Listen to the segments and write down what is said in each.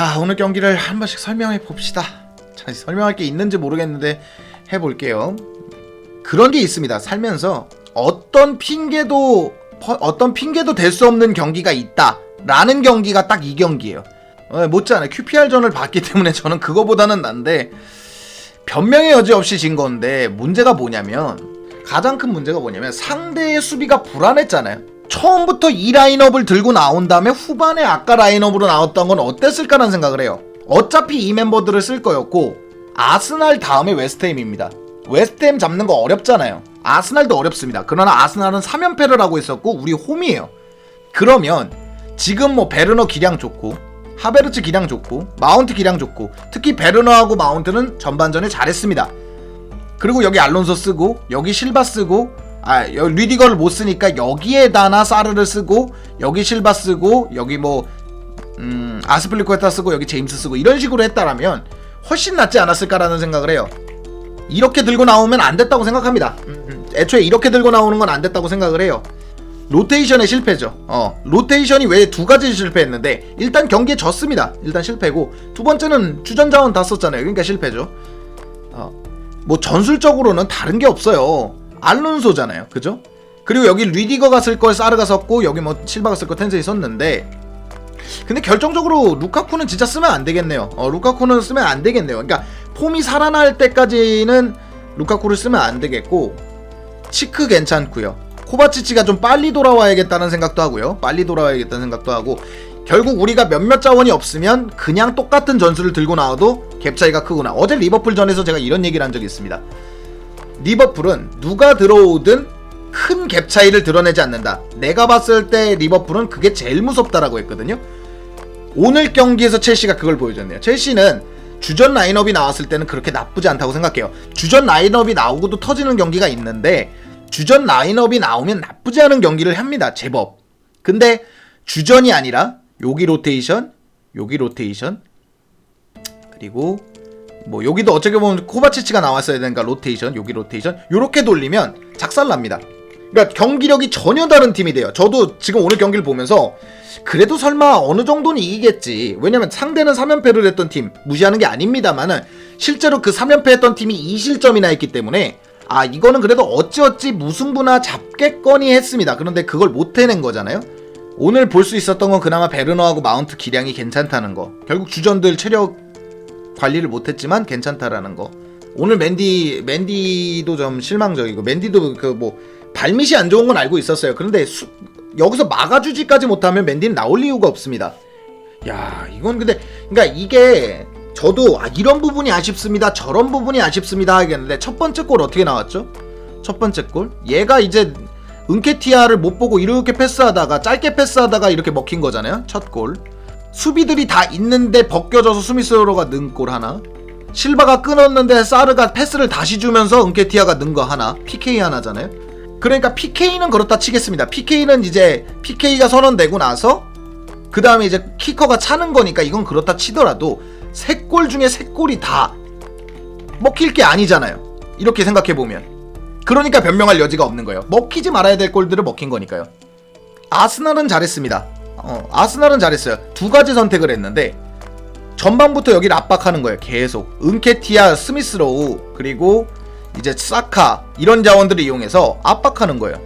자 오늘 경기를 한 번씩 설명해 봅시다. 자 설명할 게 있는지 모르겠는데 해볼게요. 그런 게 있습니다. 살면서 어떤 핑계도 퍼- 어떤 핑계도 될 수 없는 경기가 있다 라는 경기가 딱 이 경기예요. 어, 못지않아 QPR전을 봤기 때문에 저는 그거보다는 난데 변명의 여지 없이 진 건데 문제가 뭐냐면 가장 큰 문제가 뭐냐면 상대의 수비가 불안했잖아요. 처음부터 이 라인업을 들고 나온 다음에 후반에 아까 라인업으로 나왔던 건 어땠을까라는 생각을 해요. 어차피 이 멤버들을 쓸 거였고 아스날 다음에 웨스트햄입니다. 웨스트햄 잡는 거 어렵잖아요. 아스날도 어렵습니다. 그러나 아스날은 3연패를 하고 있었고 우리 홈이에요. 그러면 지금 뭐 베르너 기량 좋고 하베르츠 기량 좋고 마운트 기량 좋고 특히 베르너하고 마운트는 전반전에 잘했습니다. 그리고 여기 알론소 쓰고 여기 실바 쓰고 아 리디거를 못 쓰니까 여기에다나 사르를 쓰고 여기 실바 쓰고 여기 뭐 음, 아스플리코에타 쓰고 여기 제임스 쓰고 이런 식으로 했다라면 훨씬 낫지 않았을까라는 생각을 해요. 이렇게 들고 나오면 안 됐다고 생각합니다. 음, 음. 애초에 이렇게 들고 나오는 건 안 됐다고 생각을 해요. 로테이션의 실패죠. 어, 로테이션이 왜 두 가지 실패했는데 일단 경기에 졌습니다. 일단 실패고 두 번째는 주전 자원 다 썼잖아요. 그러니까 실패죠. 어, 뭐 전술적으로는 다른 게 없어요. 알론소잖아요. 그죠? 그리고 여기 리디거가 쓸 걸 사르가 썼고 여기 뭐 실바가 쓸 거 텐세이 썼는데 근데 결정적으로 루카쿠는 진짜 쓰면 안 되겠네요. 어, 루카쿠는 쓰면 안 되겠네요. 그러니까 폼이 살아날 때까지는 루카쿠를 쓰면 안 되겠고 치크 괜찮고요. 코바치치가 좀 빨리 돌아와야겠다는 생각도 하고요. 빨리 돌아와야겠다는 생각도 하고 결국 우리가 몇몇 자원이 없으면 그냥 똑같은 전술을 들고 나와도 갭 차이가 크구나. 어제 리버풀전에서 제가 이런 얘기를 한 적이 있습니다. 리버풀은 누가 들어오든 큰 갭 차이를 드러내지 않는다. 내가 봤을 때 리버풀은 그게 제일 무섭다라고 했거든요. 오늘 경기에서 첼시가 그걸 보여줬네요. 첼시는 주전 라인업이 나왔을 때는 그렇게 나쁘지 않다고 생각해요. 주전 라인업이 나오고도 터지는 경기가 있는데 주전 라인업이 나오면 나쁘지 않은 경기를 합니다. 제법. 근데 주전이 아니라 여기 로테이션, 여기 로테이션, 그리고 뭐 여기도 어떻게 보면 코바치치가 나왔어야 되니까 로테이션, 여기 로테이션 요렇게 돌리면 작살납니다. 그러니까 경기력이 전혀 다른 팀이 돼요. 저도 지금 오늘 경기를 보면서 그래도 설마 어느 정도는 이기겠지. 왜냐면 상대는 3연패를 했던 팀 무시하는 게 아닙니다만은 실제로 그 3연패 했던 팀이 2실점이나 했기 때문에 아 이거는 그래도 어찌어찌 무승부나 잡겠거니 했습니다. 그런데 그걸 못 해낸 거잖아요. 오늘 볼 수 있었던 건 그나마 베르너하고 마운트 기량이 괜찮다는 거. 결국 주전들 체력 관리를 못했지만 괜찮다라는 거. 오늘 맨디 맨디도 좀 실망적이고 맨디도 그 뭐 발밑이 안 좋은 건 알고 있었어요. 그런데 수, 여기서 막아주지까지 못하면 맨디는 나올 이유가 없습니다. 야 이건 근데 그러니까 이게 저도 아, 이런 부분이 아쉽습니다. 저런 부분이 아쉽습니다 하겠는데 첫 번째 골 어떻게 나왔죠? 첫 번째 골 얘가 이제 은케티아를 못 보고 이렇게 패스하다가 짧게 패스하다가 이렇게 먹힌 거잖아요. 첫 골. 수비들이 다 있는데 벗겨져서 스미스로가 넣은 골 하나. 실바가 끊었는데 사르가 패스를 다시 주면서 은케티아가 넣은 거 하나. PK 하나잖아요. 그러니까 PK는 그렇다 치겠습니다. PK는 이제 PK가 선언되고 나서 그 다음에 이제 키커가 차는 거니까 이건 그렇다 치더라도 세 골 중에 세 골이 다 먹힐 게 아니잖아요. 이렇게 생각해 보면. 그러니까 변명할 여지가 없는 거예요. 먹히지 말아야 될 골들을 먹힌 거니까요. 아스날은 잘했습니다. 어, 아스날은 잘했어요. 두 가지 선택을 했는데 전반부터 여기를 압박하는 거예요. 계속 은케티아, 스미스로우 그리고 이제 사카 이런 자원들을 이용해서 압박하는 거예요.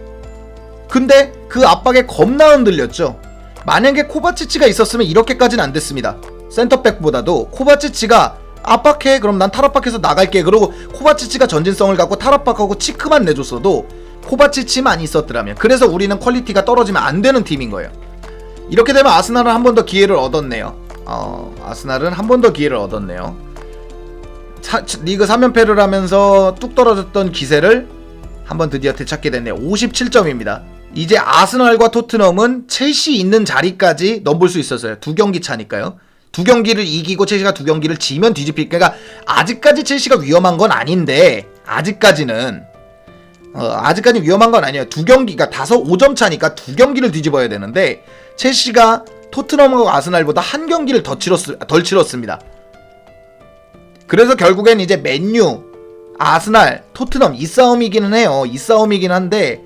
근데 그 압박에 겁나 흔들렸죠. 만약에 코바치치가 있었으면 이렇게까지는 안 됐습니다. 센터백보다도 코바치치가 압박해 그럼 난 탈압박해서 나갈게 그러고 코바치치가 전진성을 갖고 탈압박하고 치크만 내줬어도 코바치치만 있었더라면 그래서 우리는 퀄리티가 떨어지면 안 되는 팀인 거예요. 이렇게 되면 아스날은 한 번 더 기회를 얻었네요. 어, 아스날은 한 번 더 기회를 얻었네요. 사- 리그 3연패를 하면서 뚝 떨어졌던 기세를 한 번 드디어 되찾게 됐네요. 57점입니다. 이제 아스날과 토트넘은 첼시 있는 자리까지 넘볼 수 있었어요. 두 경기 차니까요. 두 경기를 이기고 첼시가 두 경기를 지면 뒤집힐 그러니까 아직까지 첼시가 위험한 건 아닌데 아직까지는 어, 아직까지 위험한 건 아니에요. 두 경기가 다섯 5점 차니까 두 경기를 뒤집어야 되는데 첼시가 토트넘하고 아스날보다 한 경기를 더 치렀, 덜 치렀습니다. 그래서 결국엔 이제 맨유, 아스날, 토트넘 이 싸움이기는 해요. 이 싸움이긴 한데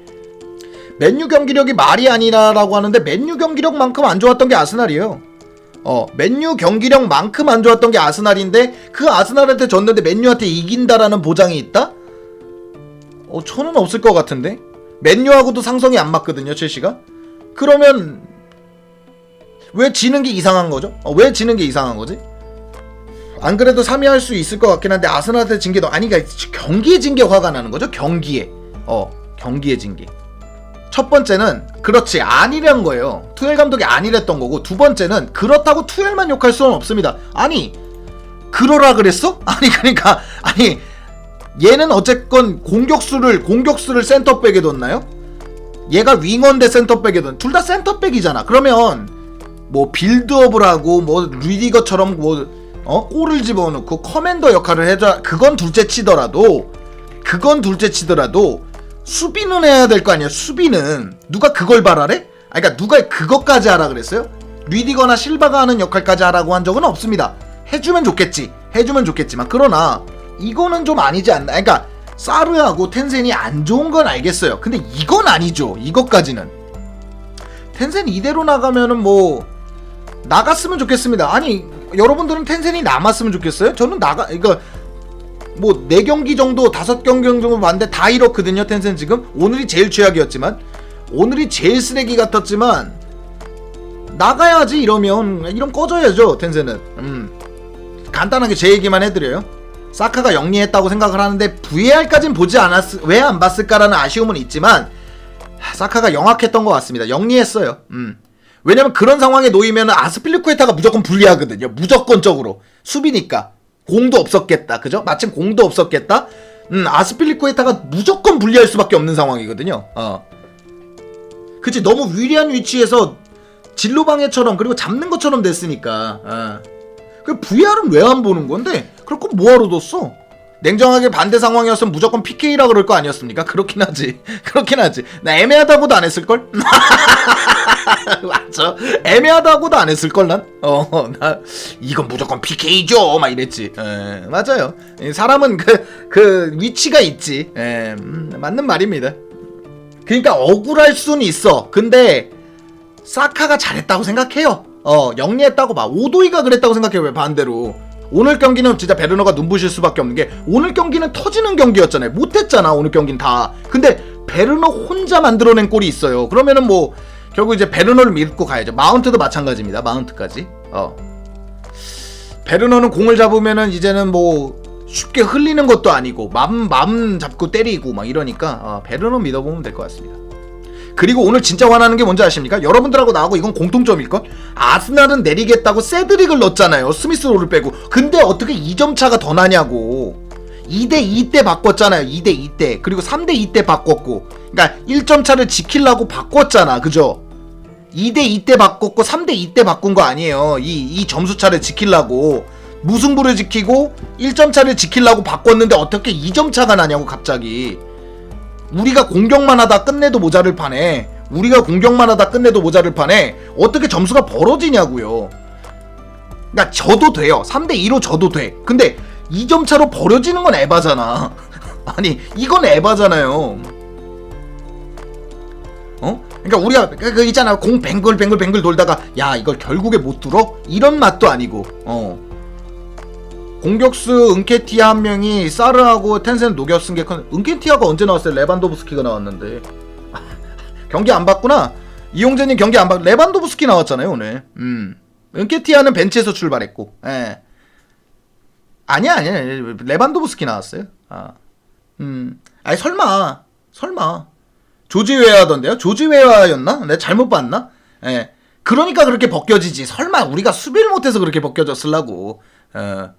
맨유 경기력이 말이 아니라라고 하는데 맨유 경기력만큼 안 좋았던 게 아스날이에요. 어, 맨유 경기력만큼 안 좋았던 게 아스날인데 그 아스날한테 졌는데 맨유한테 이긴다라는 보장이 있다? 어, 저는 없을 것 같은데. 맨유하고도 상성이 안 맞거든요, 첼시가. 그러면 왜 지는 게 이상한 거죠? 어, 왜 지는 게 이상한 거지? 안 그래도 3위 할 수 있을 것 같긴 한데 아스날한테 더 아니 그러니까 경기에 진게 화가 나는 거죠. 경기에. 어, 경기에 진 게. 첫 번째는 그렇지 아니란 거예요. 투엘 감독이 아니랬던 거고 두 번째는 그렇다고 투엘만 욕할 수는 없습니다. 아니 그러라 그랬어? 아니 그러니까 아니 얘는 어쨌건 공격수를 공격수를 센터백에 뒀나요? 얘가 윙원 대 센터백에 둔둘 다 센터백이잖아. 그러면 뭐 빌드업을 하고 뭐 리디거처럼 뭐 어? 골을 집어넣고 커맨더 역할을 해줘 그건 둘째 치더라도 그건 둘째 치더라도 수비는 해야 될 거 아니야 수비는 누가 그걸 바라래? 아 그러니까 누가 그것까지 하라 그랬어요? 리디거나 실바가 하는 역할까지 하라고 한 적은 없습니다 해주면 좋겠지 해주면 좋겠지만 그러나 이거는 좀 아니지 않나 그러니까 사르하고 텐센이 안 좋은 건 알겠어요 근데 이건 아니죠 이것까지는 텐센 이대로 나가면은 뭐 나갔으면 좋겠습니다. 아니 여러분들은 텐센이 남았으면 좋겠어요? 저는 나가 이거 뭐네 경기 정도 다섯 경기 정도 봤는데 다 이렇거든요. 텐센 지금 오늘이 제일 최악이었지만 오늘이 제일 쓰레기 같았지만 나가야지 이러면 이런 꺼져야죠 텐센은. 음 간단하게 제 얘기만 해드려요. 사카가 영리했다고 생각을 하는데 VAR까진 보지 않았 왜 안 봤을까라는 아쉬움은 있지만 사카가 영악했던 것 같습니다. 영리했어요. 음. 왜냐면 그런 상황에 놓이면 아스필리쿠에타가 무조건 불리하거든요. 무조건적으로. 수비니까. 공도 없었겠다. 그죠? 마침 공도 없었겠다. 음, 아스필리쿠에타가 무조건 불리할 수밖에 없는 상황이거든요. 어. 그치, 너무 위리한 위치에서 진로 방해처럼 그리고 잡는 것처럼 됐으니까. 어. 그 VR은 왜 안 보는 건데? 그럴 거 뭐하러 뒀어? 냉정하게 반대 상황이었으면 무조건 PK라 그럴 거 아니었습니까? 그렇긴 하지. 그렇긴 하지. 나 애매하다고도 안 했을걸? 맞죠? 애매하다고도 안 했을걸, 난? 어, 나, 이건 무조건 PK죠! 막 이랬지. 에, 맞아요. 이 사람은 그, 그, 위치가 있지. 에, 음, 맞는 말입니다. 그러니까 억울할 수는 있어. 근데, 사카가 잘했다고 생각해요. 어, 영리했다고 봐. 오도이가 그랬다고 생각해요, 왜 반대로. 오늘 경기는 진짜 베르너가 눈부실 수밖에 없는 게 오늘 경기는 터지는 경기였잖아요. 못했잖아 오늘 경기는 다. 근데 베르너 혼자 만들어낸 골이 있어요. 그러면은 뭐 결국 이제 베르너를 믿고 가야죠. 마운트도 마찬가지입니다. 마운트까지. 어. 베르너는 공을 잡으면은 이제는 뭐 쉽게 흘리는 것도 아니고 맘, 맘 잡고 때리고 막 이러니까 어, 베르너 믿어보면 될 것 같습니다. 그리고 오늘 진짜 화나는 게 뭔지 아십니까? 여러분들하고 나하고 이건 공통점일걸? 아스날은 내리겠다고 세드릭을 넣었잖아요. 스미스로를 빼고. 근데 어떻게 2점 차가 더 나냐고. 2대 2 때 바꿨잖아요. 2대 2 때. 그리고 3대 2 때 바꿨고. 그러니까 1점 차를 지키려고 바꿨잖아. 그죠? 2대 2 때 바꿨고 3대 2 때 바꾼 거 아니에요. 이, 이 점수 차를 지키려고. 무승부를 지키고 1점 차를 지키려고 바꿨는데 어떻게 2점 차가 나냐고 갑자기. 우리가 공격만 하다 끝내도 모자를 파네. 우리가 공격만 하다 끝내도 모자를 파네. 어떻게 점수가 벌어지냐고요. 그러니까 져도 돼요. 3대 2로 져도 돼. 근데 2점 차로 벌어지는 건 에바잖아. 아니, 이건 에바잖아요. 어? 그러니까 우리가 그, 그 있잖아. 공 뱅글 뱅글 뱅글 돌다가 야, 이걸 결국에 못 뚫어? 이런 맛도 아니고. 어. 공격수 은케티아 한 명이 사르하고 텐센 녹여 쓴게 큰. 은케티아가 언제 나왔어요? 레반도브스키가 나왔는데. 경기 안 봤구나. 이용재님 경기 안 봤. 레반도브스키 나왔잖아요 오늘. 음. 은케티아는 벤치에서 출발했고. 예. 아니야 아니야 레반도브스키 나왔어요. 아. 음. 아니 설마 설마 조지웨아던데요? 조지웨아였나? 내가 잘못 봤나? 예. 그러니까 그렇게 벗겨지지. 설마 우리가 수비를 못해서 그렇게 벗겨졌을라고. 어.